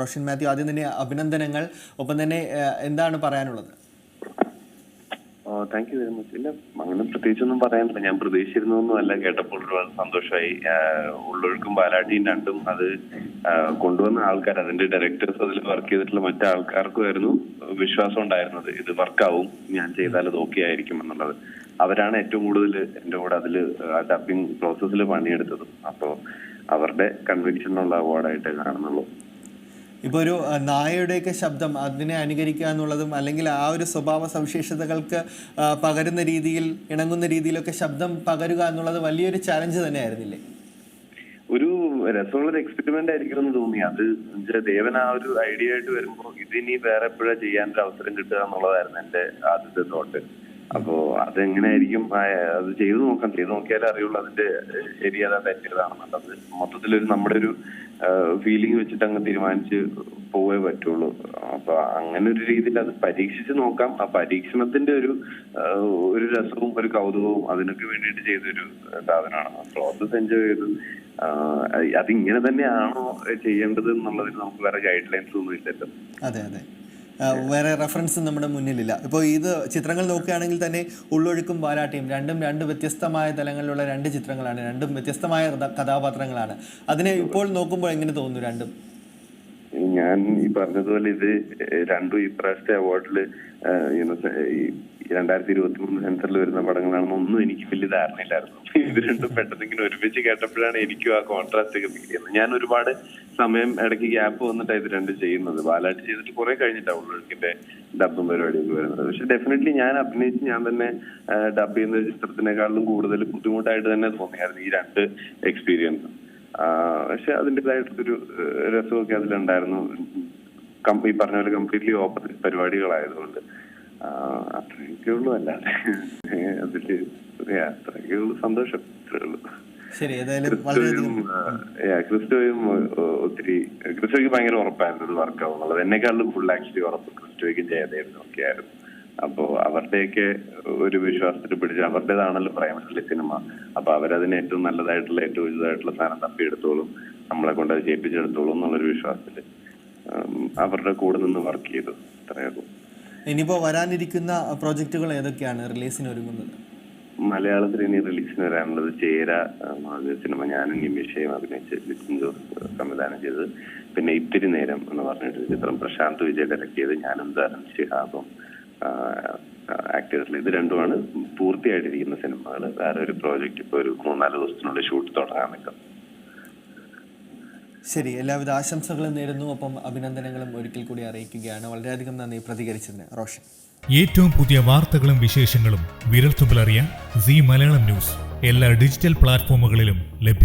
റോഷൻ മാത്യു ആദ്യം തന്നെ അഭിനന്ദനങ്ങൾ. ഒപ്പം തന്നെ എന്താണ് പറയാനുള്ളത്? താങ്ക് യു വെരി മച്ച് ഇല്ല അങ്ങനെ പ്രത്യേകിച്ചൊന്നും പറയാനില്ല. ഞാൻ പ്രതീക്ഷിച്ചിരുന്നൊന്നും അല്ല. കേട്ടപ്പോൾ ഒരുപാട് സന്തോഷമായി. ഉള്ളൊഴുക്കും ബാലാട്ടിയും രണ്ടും അത് കൊണ്ടുവന്ന ആൾക്കാർ അതിന്റെ ഡയറക്ടേഴ്സ് അതിൽ വർക്ക് ചെയ്തിട്ടുള്ള മറ്റു ആൾക്കാർക്കുമായിരുന്നു വിശ്വാസം ഉണ്ടായിരുന്നത്. ഇത് വർക്കാവും ഞാൻ ചെയ്താൽ അത് ഓക്കെ ആയിരിക്കും എന്നുള്ളത്. അവരാണ് ഏറ്റവും കൂടുതൽ എന്റെ കൂടെ അതിൽ ഡബിങ് പ്രോസസ്സിൽ പണിയെടുത്തതും. അപ്പോൾ അവരുടെ കൺവിക്ഷനുള്ള അവാർഡായിട്ടേ കാണുന്നുള്ളൂ. ഇപ്പോൾ ഒരു നായയുടെയൊക്കെ ശബ്ദം അതിനെ അനുകരിക്കുക എന്നുള്ളതും അല്ലെങ്കിൽ ആ ഒരു സ്വഭാവ സവിശേഷതകൾക്ക് പകരുന്ന രീതിയിൽ ഇണങ്ങുന്ന രീതിയിലൊക്കെ ശബ്ദം പകരുക എന്നുള്ളത് വലിയൊരു ചാലഞ്ച് തന്നെയായിരുന്നില്ലേ? ഒരു രസമുള്ള ഒരു എക്സ്പെരിമെന്റ് ആയിരിക്കും എന്ന് തോന്നി. അത് ദേവൻ ആ ഒരു ഐഡിയ ആയിട്ട് വരുമ്പോൾ ഇതിനി വേറെ എപ്പോഴാ ചെയ്യാൻ ഒരു അവസരം കിട്ടുക എന്നുള്ളതായിരുന്നു എന്റെ ആദ്യത്തെ തോട്ട് അപ്പോ അതെങ്ങനെയായിരിക്കും? അത് ചെയ്തു നോക്കാം. ചെയ്തു നോക്കിയാലേ അറിയുള്ളൂ അതിന്റെ ശരിയതാ തെറ്റിയതാണെന്നുള്ളത് മൊത്തത്തിലൊരു നമ്മുടെ ഒരു ഫീലിംഗ് വെച്ചിട്ട് അങ്ങ് തീരുമാനിച്ച് പോവേ പറ്റുള്ളൂ. അപ്പൊ അങ്ങനെ ഒരു രീതിയിൽ അത് പരീക്ഷിച്ച് നോക്കാം. ആ പരീക്ഷണത്തിന്റെ ഒരു ഒരു രസവും ഒരു കൗതുകവും അതിനൊക്കെ വേണ്ടിയിട്ട് ചെയ്തൊരു സാധനമാണ്. പ്രോസസ് എൻജോയ് ചെയ്ത് അതിങ്ങനെ തന്നെയാണോ ചെയ്യേണ്ടത് എന്നുള്ളതിന് നമുക്ക് വേറെ ഗൈഡ് ലൈൻസ് ഒന്നും ഇല്ലല്ലോ. അതെ അതെ. വേറെ റെഫറൻസ് നമ്മുടെ മുന്നിലില്ല. ഇപ്പോൾ ഇത് ചിത്രങ്ങൾ നോക്കുകയാണെങ്കിൽ തന്നെ ഉള്ളൊഴുക്കും പാലാട്ടിയും രണ്ടും രണ്ട് വ്യത്യസ്തമായ തലങ്ങളിലുള്ള രണ്ട് ചിത്രങ്ങളാണ്. രണ്ടും വ്യത്യസ്തമായ കഥാപാത്രങ്ങളാണ്. അതിനെ ഇപ്പോൾ നോക്കുമ്പോൾ എങ്ങനെ തോന്നുന്നു രണ്ടും? ഞാൻ ഈ പറഞ്ഞതുപോലെ ഇത് രണ്ടും ഈ പ്രാവശ്യത്തെ അവാർഡിൽ രണ്ടായിരത്തി ഇരുപത്തി മൂന്ന് സെൻസറിൽ വരുന്ന പടങ്ങളാണെന്ന് ഒന്നും എനിക്ക് വലിയ ധാരണയില്ലായിരുന്നു. ഇത് രണ്ടും പെട്ടെന്ന് ഇങ്ങനെ ഒരുമിച്ച് കേട്ടപ്പോഴാണ് എനിക്കും ആ കോൺട്രാസ്റ്റ് ഒക്കെ ഫീൽ ചെയ്യുന്നത് ഞാൻ ഒരുപാട് സമയം ഇടയ്ക്ക് ഗ്യാപ്പ് വന്നിട്ടാണ് ഇത് രണ്ടും ചെയ്യുന്നത്. ബാലാട്ട് ചെയ്തിട്ട് കുറെ കഴിഞ്ഞിട്ടാണ് ഉള്ളൊഴുക്കിന്റെ ഡബും പരിപാടിയൊക്കെ വരുന്നത്. പക്ഷെ ഡെഫിനറ്റ്ലി ഞാൻ അഭിനയിച്ച് ഞാൻ തന്നെ ഡബ് ചെയ്യുന്ന ചിത്രത്തിനേക്കാളും കൂടുതൽ ബുദ്ധിമുട്ടായിട്ട് തന്നെ തോന്നിയായിരുന്നു ഈ രണ്ട് എക്സ്പീരിയൻസ് പക്ഷെ അതിന്റെതായിട്ടൊരു രസമൊക്കെ അതിലുണ്ടായിരുന്നു. ഈ പറഞ്ഞ പോലെ കംപ്ലീറ്റ്ലി ഓപ്പോസിറ്റ് പരിപാടികളായതുകൊണ്ട്. അത്രയൊക്കെ ഉള്ളൂ അല്ലാതെ അതിൽ അത്രയൊക്കെ ഉള്ളൂ സന്തോഷം അത്രേ ഉള്ളൂ. ക്രിസ്റ്റോയും ഒത്തിരി ക്രിസ്റ്റോയ്ക്ക് ഭയങ്കര ഉറപ്പായിരുന്നു ഇത് വർക്കാവും എന്നുള്ളത്. എന്നെക്കാളും ഫുൾ ആക്ച്വലി ഉറപ്പ് ക്രിസ്റ്റോയ്ക്കും ജയദേവനും ഒക്കെ ആയിരുന്നു. അപ്പോ അവരുടെയൊക്കെ ഒരു വിശ്വാസത്തിൽ പിടിച്ച് അവരുടേതാണല്ലോ പ്രൈമറിലെ സിനിമ. അപ്പൊ അവരതിന് ഏറ്റവും നല്ലതായിട്ടുള്ള ഏറ്റവും ഉചിതമായിട്ടുള്ള സാധനം തപ്പിയെടുത്തോളും നമ്മളെ കൊണ്ട് അത് ചെയ്യിപ്പിച്ചെടുത്തോളും എന്നുള്ളൊരു വിശ്വാസത്തിൽ അവരുടെ കൂടെ നിന്ന് വർക്ക് ചെയ്തു. അത്രയേ ഉള്ളൂ. ഇനിയിപ്പോൾ വരാനിരിക്കുന്ന പ്രോജക്റ്റുകൾ ഏതൊക്കെയാണ് റിലീസിന് ഒരുങ്ങുന്നത്? മലയാളത്തിൽ ഇനി റിലീസിന് വരാനുള്ളത് ചേര ആദ്യ സിനിമ ഞാനും നിമിഷയും അഭിനയിച്ച് ലിറ്റിൻ ജോസ് സംവിധാനം ചെയ്തത്. പിന്നെ ഇത്തിരി നേരം എന്ന് പറഞ്ഞിട്ട് ചിത്രം പ്രശാന്ത് വിജയ് ഡയറക്ട് ചെയ്ത് ഞാനും ധാരം ശിഹാബും ആക്ടേഴ്സിൽ ഇത് രണ്ടുമാണ് പൂർത്തിയായിട്ടിരിക്കുന്ന സിനിമകൾ വേറെ ഒരു പ്രോജക്റ്റ് ഇപ്പൊ ഒരു മൂന്നാൽ ദിവസത്തിനുള്ളിൽ ഷൂട്ട് തുടങ്ങാൻ നിൽക്കും ശരി എല്ലാവിധ ആശംസകളും നേരുന്നു. ഒപ്പം അഭിനന്ദനങ്ങളും ഒരിക്കൽ കൂടി അറിയിക്കുകയാണ്. വളരെയധികം നന്ദി പ്രതികരിച്ചതിന്. റോഷൻ. ഏറ്റവും പുതിയ വാർത്തകളും വിശേഷങ്ങളും വിരൽത്തുമ്പിലറിയാൻ സി മലയാളം ന്യൂസ്. എല്ലാ ഡിജിറ്റൽ പ്ലാറ്റ്ഫോമുകളിലും ലഭ്യം